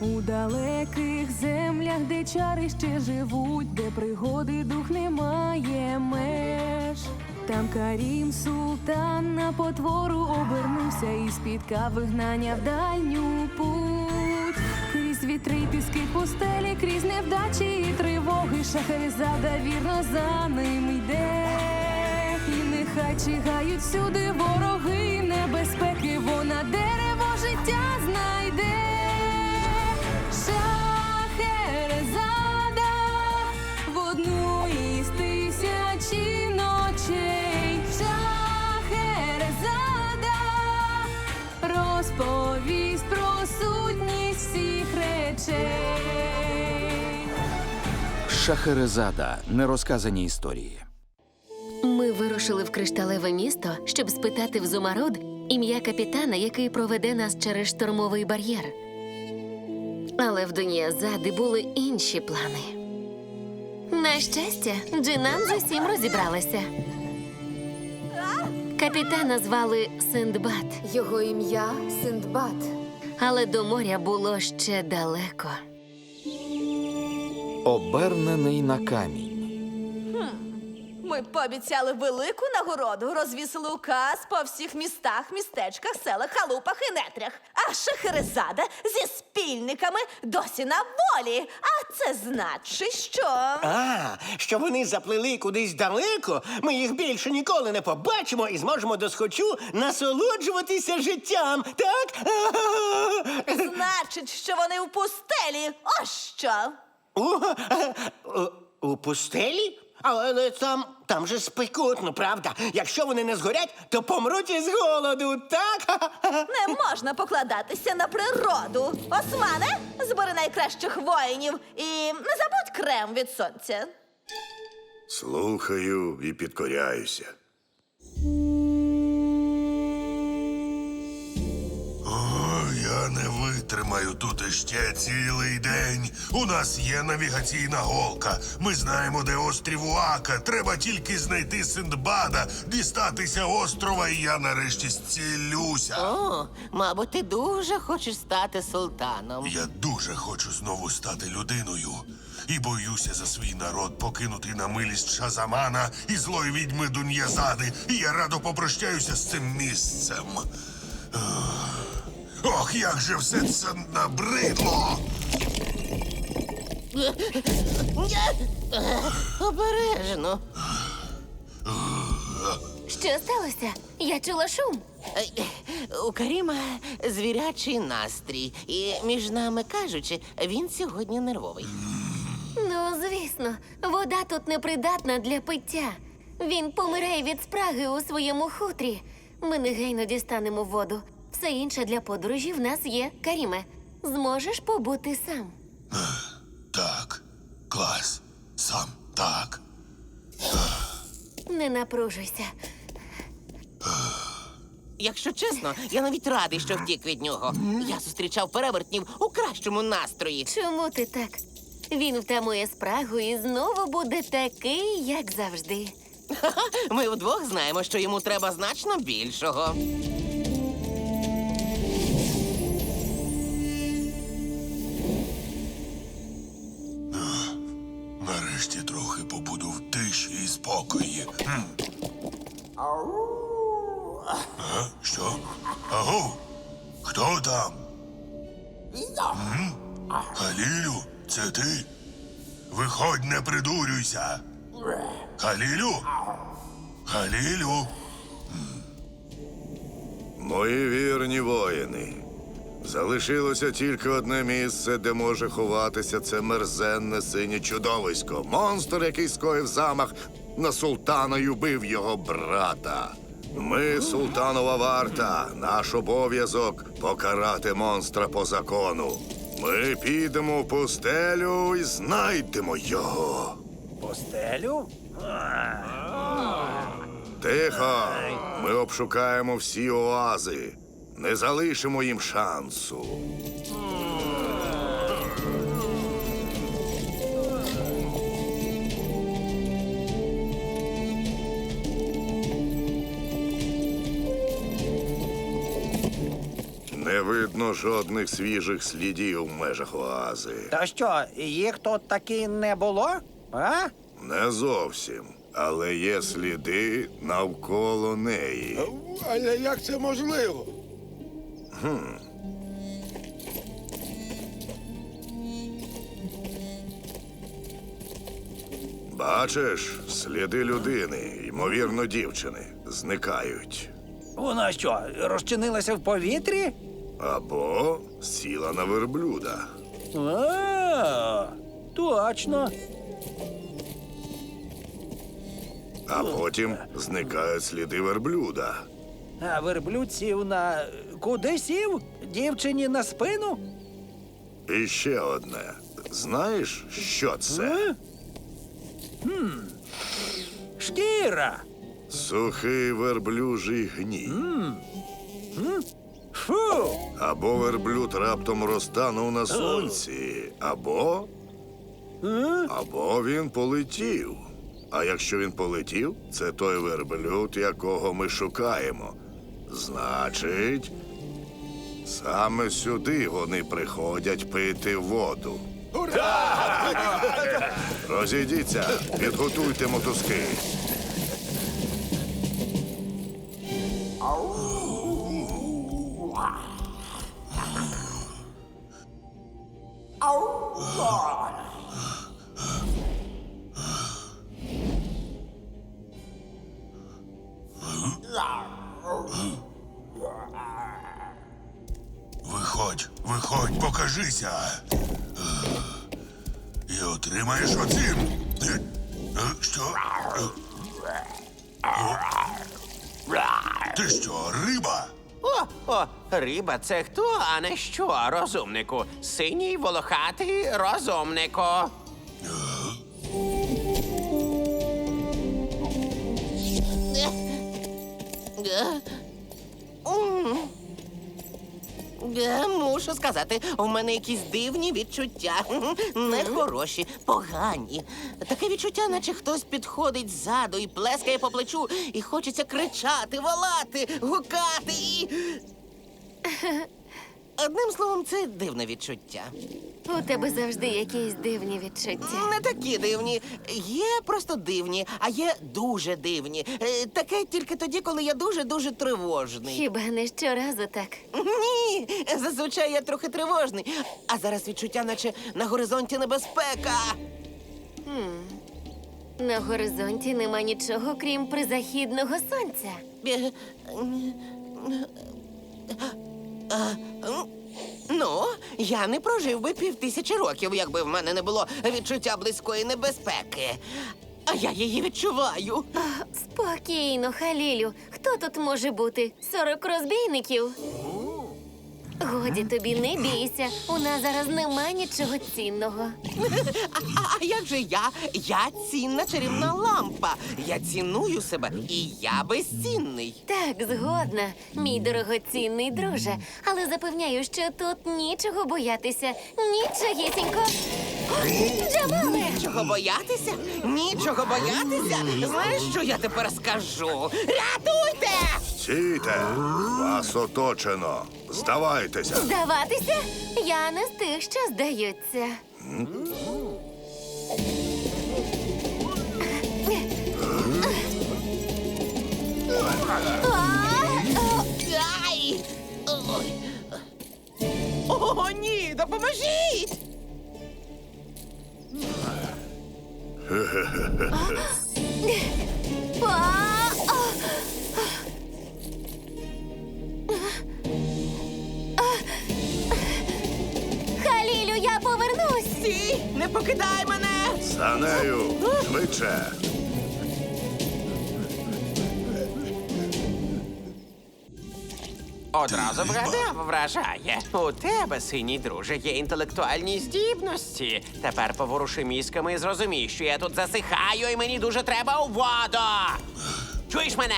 У далеких землях, де чари ще живуть, де пригоди дух не має меж. Там Карім султан на потвору обернувся і спіткав вигнання в дальню путь. Крізь вітри, піски пустелі, крізь невдачі і тривоги, шахерезада вірно за ним йде. І нехай чигають всюди вороги, розповість про сутність всіх речей. Шахерезада. Нерозказані історії. Ми вирушили в кришталеве місто, щоб спитати в Зумарод ім'я капітана, який проведе нас через штормовий бар'єр. Але в Дуніазади були інші плани. На щастя, Джинан з усім розібралася. Капітана звали Синдбад, Його ім'я Синдбад. але до моря було ще далеко. Обернений на камінь. Ми пообіцяли велику нагороду, розвісили указ по всіх містах, містечках, селах, халупах і нетрях. А Шахерезада зі спільниками досі на волі. Це значить, що. А, що вони заплили кудись далеко, ми їх більше ніколи не побачимо і зможемо досхочу насолоджуватися життям, так? Значить, що вони в пустелі. Ось що. У, у, у пустелі? Але там, там же спекотно, правда? Якщо вони не згорять, то помруть із голоду, так? Не можна покладатися на природу. Османе, збери найкращих воїнів і не забудь крем від сонця. Слухаю і підкоряюся. Не витримаю тут іще цілий день. У нас є навігаційна голка. Ми знаємо, де острів Уака. Треба тільки знайти Синдбада, дістатися острова, і я нарешті зцілюся. О, мабуть, ти дуже хочеш стати султаном. Я дуже хочу знову стати людиною. І боюся за свій народ покинутий на милість Шазамана і злої відьми Дуньязади. І я радо попрощаюся з цим місцем. Ох, як же все це набридло! Обережно. Що сталося? Я чула шум. У Каріма звірячий настрій, і між нами кажучи, він сьогодні нервовий. Ну, звісно, вода тут непридатна для пиття. Він помирає від спраги у своєму хутрі. Ми негайно дістанемо воду. Все інше для подорожі в нас є, Каріме. Зможеш побути сам. Так, клас. Сам так. Не напружуйся. Якщо чесно, я навіть радий, що втік від нього. Я зустрічав перевертнів у кращому настрої. Чому ти так? Він втамує спрагу і знову буде такий, як завжди. Ми вдвох знаємо, що йому треба значно більшого. Спокої. Хм. А, що? Агу? Хто там? М? Халілю, це ти? Виходь, не придурюйся. Халілю? Халілю? Мої вірні воїни. Залишилося тільки одне місце, де може ховатися це мерзенне синє чудовисько. Монстр, який скоїв замах на султана й убив його брата. Ми, султанова варта, наш обов'язок покарати монстра по закону. Ми підемо в пустелю і знайдемо його. Постелю? Тихо! Ми обшукаємо всі оази. Не залишимо їм шансу. Видно жодних свіжих слідів в межах оази. То що, їх тут таки не було? А? Не зовсім. Але є сліди навколо неї. Але як це можливо? Бачиш, сліди людини, ймовірно, дівчини, зникають. Вона що, розчинилася в повітрі? Або сіла на верблюда. А, точно. А потім зникають сліди верблюда. А верблюд сів на. Куди сів? Дівчині на спину? І ще одне. Знаєш, що це? Шкіра. Сухий верблюжий гній. Фу. Або верблюд раптом розтанув на сонці, або. Або він полетів. А якщо він полетів, це той верблюд, якого ми шукаємо. Значить, саме сюди вони приходять пити воду. Розійдіться, підготуйте мотузки. Виходь, виходь, покажися. І отримаєш оцим. Е? Що? Е? Ти що, риба? О, о, риба це хто, а не що, розумнику? Синій волохатий розумнику. Е, Мушу сказати, у мене якісь дивні відчуття. Нехороші, погані. Таке відчуття, наче хтось підходить ззаду і плескає по плечу, і хочеться кричати, волати, гукати і. Одним словом, це дивне відчуття. У тебе завжди якісь дивні відчуття. Не такі дивні. Є просто дивні, а є дуже дивні. Е, Таке тільки тоді, коли я дуже-дуже тривожний. Хіба не щоразу так? Ні, зазвичай я трохи тривожний. А зараз відчуття, наче на горизонті небезпека. На горизонті нема нічого, крім призахідного сонця. Е, а, Ну, я не прожив би півтисячі років, якби в мене не було відчуття близької небезпеки. А я її відчуваю. Спокійно, Халілю. Хто тут може бути? Сорок розбійників? Годі тобі, не бійся. У нас зараз нема нічого цінного. А, а як же я? Я цінна чарівна лампа. Я ціную себе, і я безцінний. Так, згодна, мій дорогоцінний друже. Але запевняю, що тут нічого боятися. Нічогісінько. Джамале! Нічого боятися? Нічого боятися? Знаєш, що я тепер скажу? Рятуйте! Стійте! Вас оточено. Здавайтеся. Здаватися? Я не з тих, що здаються. Ай! Ой. О, ні, допоможіть! Халілю, я повернусь. Стій! Не покидай мене! За нею. Швидше. Одразу вгадав, вражає. У тебе, синій друже, є інтелектуальні здібності. Тепер поворуши мізками і зрозумій, що я тут засихаю, і мені дуже треба у воду. Чуєш мене?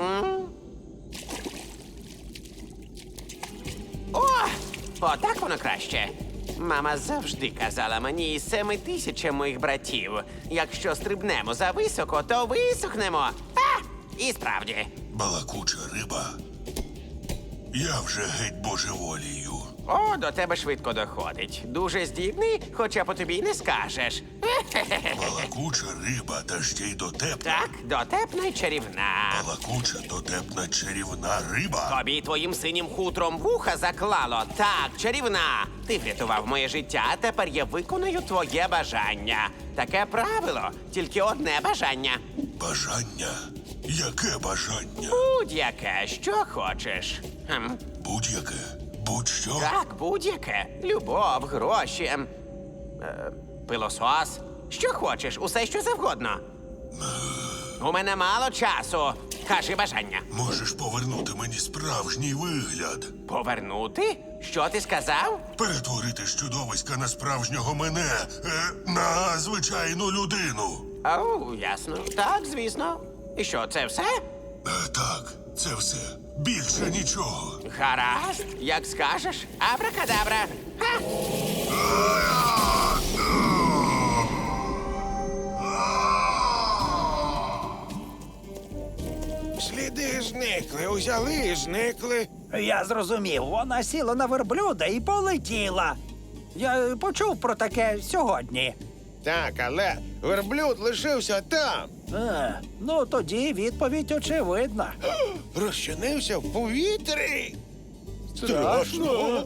М? О, отак воно краще. Мама завжди казала мені із семи тисячам моїх братів. Якщо стрибнемо за високо, то висохнемо. А, і справді. Балакуча риба. Я вже геть божеволію. О, до тебе швидко доходить. Дуже здібний, хоча по тобі й не скажеш. Балакуча риба, та ще й дотепна. Так, дотепна й чарівна. Балакуча, дотепна, чарівна риба. Тобі твоїм синім хутром вуха заклало. Так, чарівна. Ти врятував моє життя, тепер я виконую твоє бажання. Таке правило, тільки одне бажання. Бажання. Яке бажання? Будь-яке, що хочеш. Хм, Будь-яке. Будь-що. так, будь-яке. Любов, гроші. ем, Е, пилосос. Що хочеш, усе що завгодно. У мене мало часу. Кажи бажання. Можеш повернути мені справжній вигляд. Повернути? Що ти сказав? Перетворити з чудовиська на справжнього мене, е, на звичайну людину. Ау, ясно. Так, звісно. І що, це все? Е, так, це все. Більше нічого. Гаразд, як скажеш. Абракадабра. Ха! Сліди зникли, узяли і зникли. Я зрозумів, вона сіла на верблюда і полетіла. Я почув про таке сьогодні. Так, але верблюд лишився там. А, ну тоді відповідь очевидна. Розчинився в повітрі. Страшно.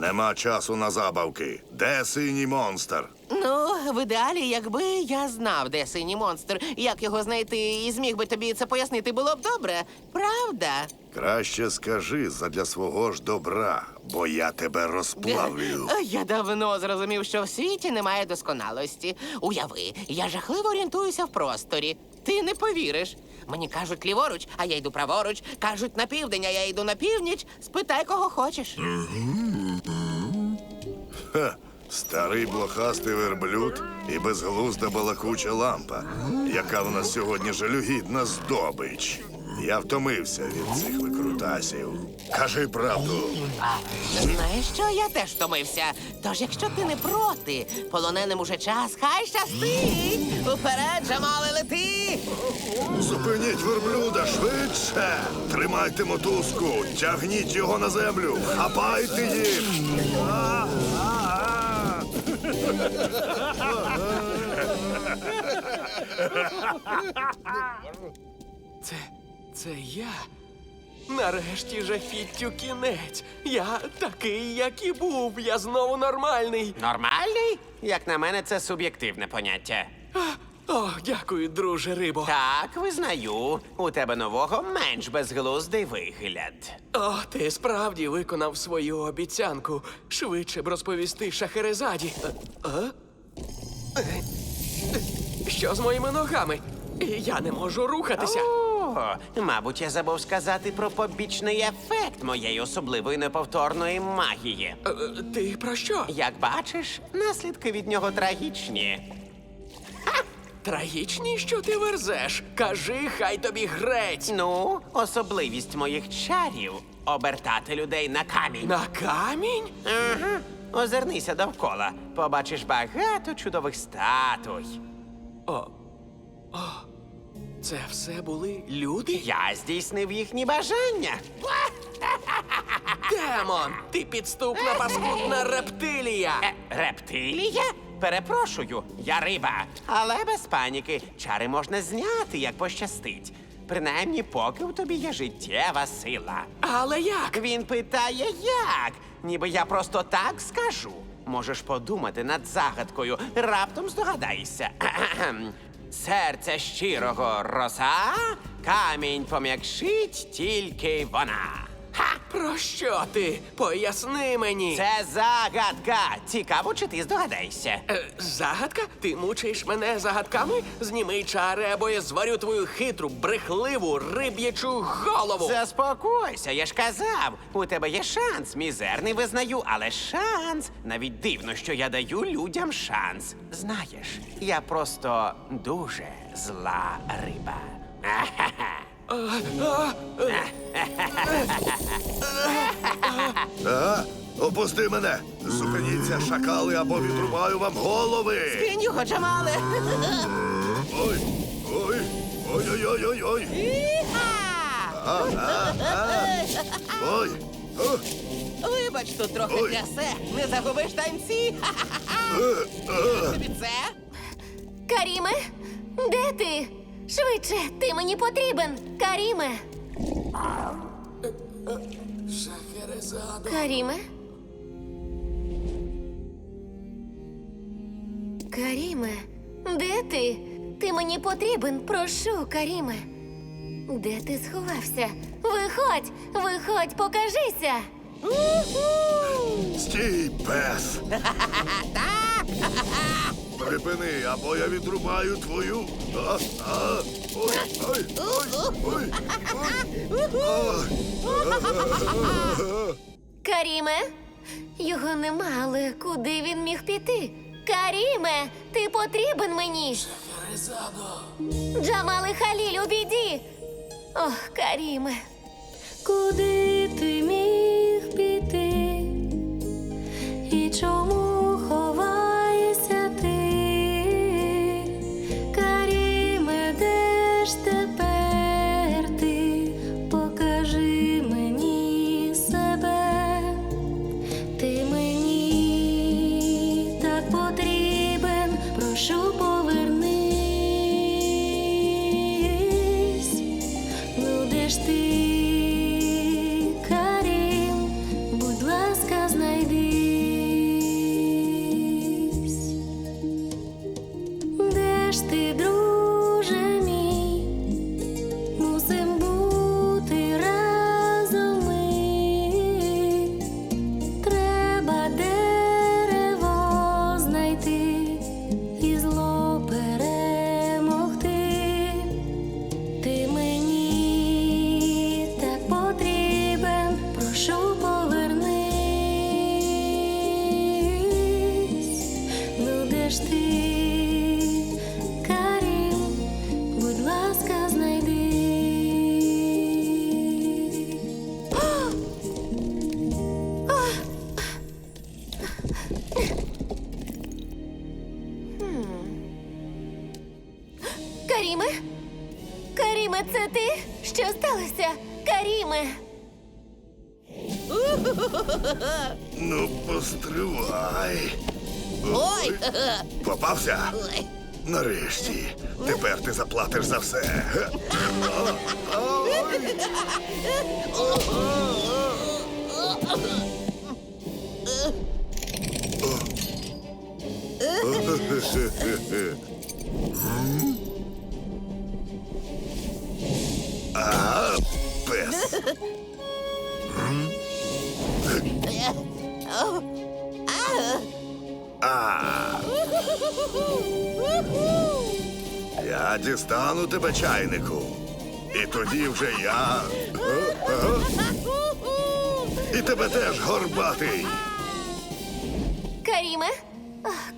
Нема часу на забавки. Де синій монстр? Ну, в ідеалі, якби я знав, де синій монстр, як його знайти, і зміг би тобі це пояснити, було б добре. Правда? Краще скажи задля свого ж добра, бо я тебе розплавлю. Я давно зрозумів, що в світі немає досконалості. Уяви, я жахливо орієнтуюся в просторі. Ти не повіриш. Мені кажуть ліворуч, а я йду праворуч. Кажуть на південь, а я йду на північ. Спитай, кого хочеш. Ха, старий блохастий верблюд і безглузда балакуча лампа, яка в нас сьогодні жалюгідна здобич. Я втомився від цих викрутасів. Кажи правду. Знаєш що? Я теж втомився. Тож, якщо ти не проти, полоненим уже час, хай щастить! Уперед, Джамале, лети! Зупиніть верблюда швидше! Тримайте мотузку, тягніть його на землю, хапайте їх! Це. це я. Нарешті же фіттю кінець. Я такий, як і був. Я знову нормальний. Нормальний? Як на мене, це суб'єктивне поняття. О, дякую, друже рибо. Так, визнаю, у тебе нового менш безглуздий вигляд. О, ти справді виконав свою обіцянку. Швидше б розповісти Шахерезаді. А? Е, Що з моїми ногами? Я не можу рухатися. О, мабуть, я забув сказати про побічний ефект моєї особливої неповторної магії. Е, Ти про що? Як бачиш, наслідки від нього трагічні. Трагічні, що ти верзеш. Кажи, хай тобі грець. Ну, особливість моїх чарів обертати людей на камінь. На камінь? Ага. Озирнися довкола. Побачиш багато чудових статуй. О. О. Це все були люди? Я здійснив їхні бажання. Демон! Ти підступна паскудна рептилія! Е, рептилія? Перепрошую, я риба. Але без паніки, чари можна зняти, як пощастить. Принаймні, поки у тобі є життєва сила. Але як? Він питає, як? Ніби я просто так скажу. Можеш подумати над загадкою, раптом здогадаєшся. Кхе-кхем. Серце щирого роса, камінь пом'якшить тільки вона. Ха! Про що ти? Поясни мені. Це загадка. Цікаво, чи ти здогадаєшся. Е, загадка? Ти мучаєш мене загадками? Зніми чари, або я зварю твою хитру, брехливу, риб'ячу голову. Заспокойся, я ж казав. У тебе є шанс, мізерний визнаю, але шанс. Навіть дивно, що я даю людям шанс. Знаєш, я просто дуже зла риба. А? Опусти мене! Зупиніться, шакали, або відрубаю вам голови! Кинь його, Джамале! Ой! Ой! Ой-ой-ой-ой-ой! А, а, а. Ой! О, Вибач, тут трохи Ой. трясе. Не загубиш танці. е, е. Тобі це? Каріме, де ти? Швидше, ти мені потрібен. Каріме. Каріме? Каріме, де ти? Ти мені потрібен, прошу, Каріме. Де ти сховався? Виходь, виходь, покажися. Стій, пес! Припини, або я відрубаю твою. А, а. Ой, ой, ой, ой, ой. Ой. Каріме? Його нема, але куди він міг піти? Каріме, ти потрібен мені. Джамали Халіль у біді. Ох, Каріме. Куди ти міг піти? І чому Ну, постривай. Ой! Попався? Ой. Нарешті. Тепер ти заплатиш за все. А, пес. Я дістану тебе, чайнику. І тоді вже я. І тебе теж горбатий. Каріме?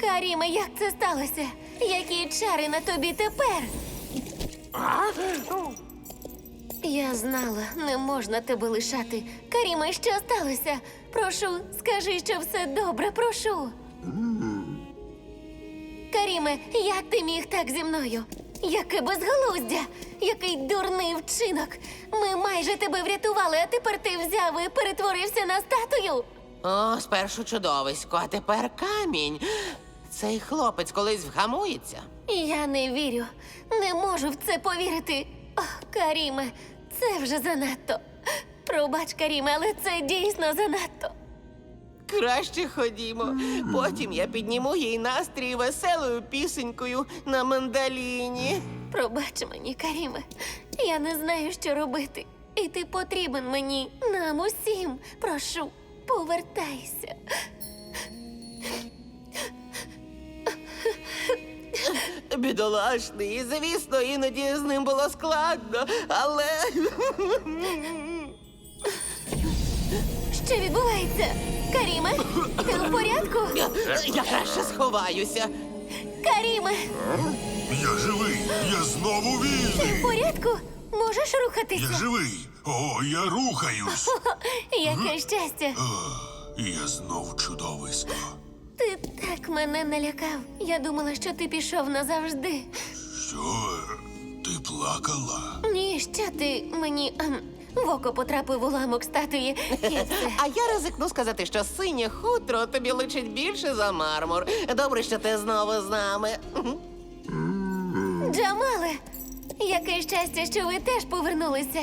Каріме, як це сталося? Які чари на тобі тепер? Я знала, не можна тебе лишати. Каріме, що сталося? Прошу, скажи, що все добре, прошу. Каріме, як ти міг так зі мною? Яке безглуздя, який дурний вчинок. Ми майже тебе врятували, а тепер ти взяв і перетворився на статую. О, спершу чудовисько, а тепер камінь. Цей хлопець колись вгамується. Я не вірю, не можу в це повірити. Ох, Каріме, це вже занадто. Пробач, Каріме, але це дійсно занадто. Краще ходімо. Потім я підніму їй настрій веселою пісенькою на мандаліні. Пробач мені, Каріме. Я не знаю, що робити. І ти потрібен мені, нам усім. Прошу, повертайся. Бідолашний, звісно, іноді з ним було складно, але. Що відбувається? Каріме, ти у порядку? Я краще сховаюся. Каріме, Я живий! Я знову ти в вільний! порядку? Можеш Я рухатися? живий! О, я рухаюсь! Яке щастя. Я знов чудовисько. Ти так мене налякав. Я думала, що ти пішов назавжди. Що? Ти плакала? Ні, що ти мені ем, в око потрапив уламок статуї. Це... А я ризикну сказати, що синє хутро тобі личить більше за мармур. Добре, що ти знову з нами. Джамале, яке щастя, що ви теж повернулися.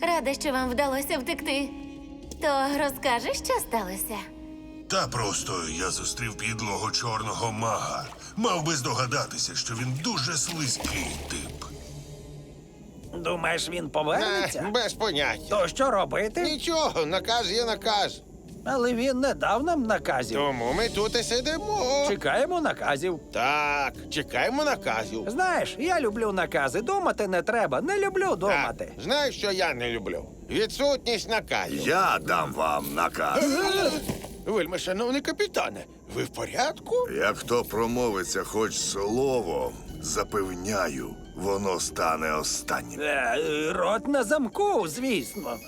Рада, що вам вдалося втекти. То розкажеш, що сталося? Та просто я зустрів підлого чорного мага. Мав би здогадатися, що він дуже слизький тип. Думаєш, він повернеться? Е, без поняття. То що робити? Нічого, наказ є наказ. Але він не дав нам наказів. Тому ми тут і сидимо. Чекаємо наказів. Так, чекаємо наказів. Знаєш, я люблю накази. Думати не треба. Не люблю думати. Так, знаєш, що я не люблю? Відсутність наказів. Я дам вам наказ. Вельми, шановний капітане, ви в порядку? Як хто промовиться хоч словом, запевняю, воно стане останнім. Е, рот на замку, звісно.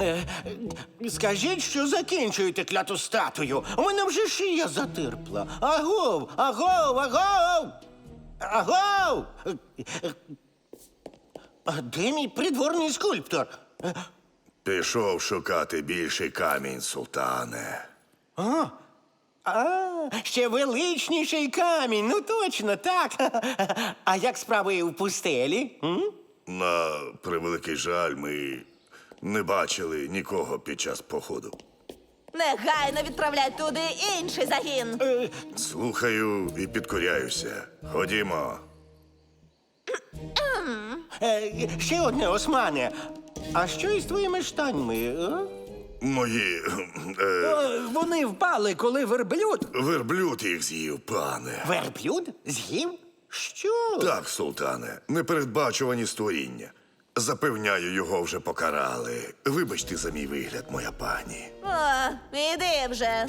Е, Скажіть, що закінчуєте кляту статую. У мене вже шия затерпла. Агов, агов, агов! Агов! А де мій придворний скульптор? Пішов шукати більший камінь, султане. А, ще величніший камінь, ну точно, так. А як справи в пустелі? М? На превеликий жаль, ми не бачили нікого під час походу. Негайно відправляй туди інший загін. Слухаю і підкоряюся. Ходімо. Е, ще одне, Османе. А що із твоїми штаньми? А? Мої е, Е, Вони впали, коли верблюд. верблюд їх з'їв, пане. Верблюд? З'їв? Що? Так, султане, непередбачувані створіння. Запевняю, його вже покарали. Вибачте за мій вигляд, моя пані. О, іди вже.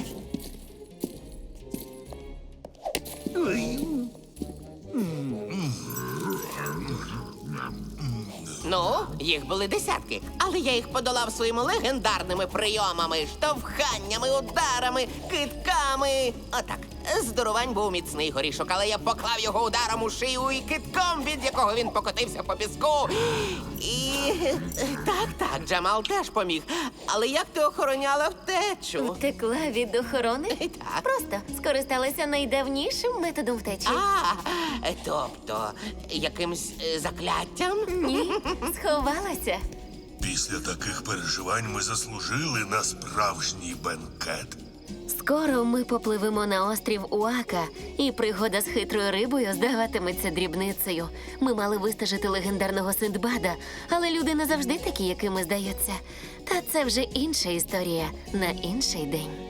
Ну, їх були десятки, але я їх подолав своїми легендарними прийомами, штовханнями, ударами, китками. Отак. Здорувань був міцний горішок, але я поклав його ударом у шию і китком, від якого він покотився по піску. І так, так, Джамал теж поміг. Але як ти охороняла втечу? Втекла від охорони? Так. Просто скористалася найдавнішим методом втечі. А, тобто, якимсь е, закляттям? Ні, сховалася. Після таких переживань ми заслужили на справжній бенкет. Скоро ми попливемо на острів Уака, і пригода з хитрою рибою здаватиметься дрібницею. Ми мали вистежити легендарного Синдбада, але люди не завжди такі, якими здаються. Та це вже інша історія на інший день.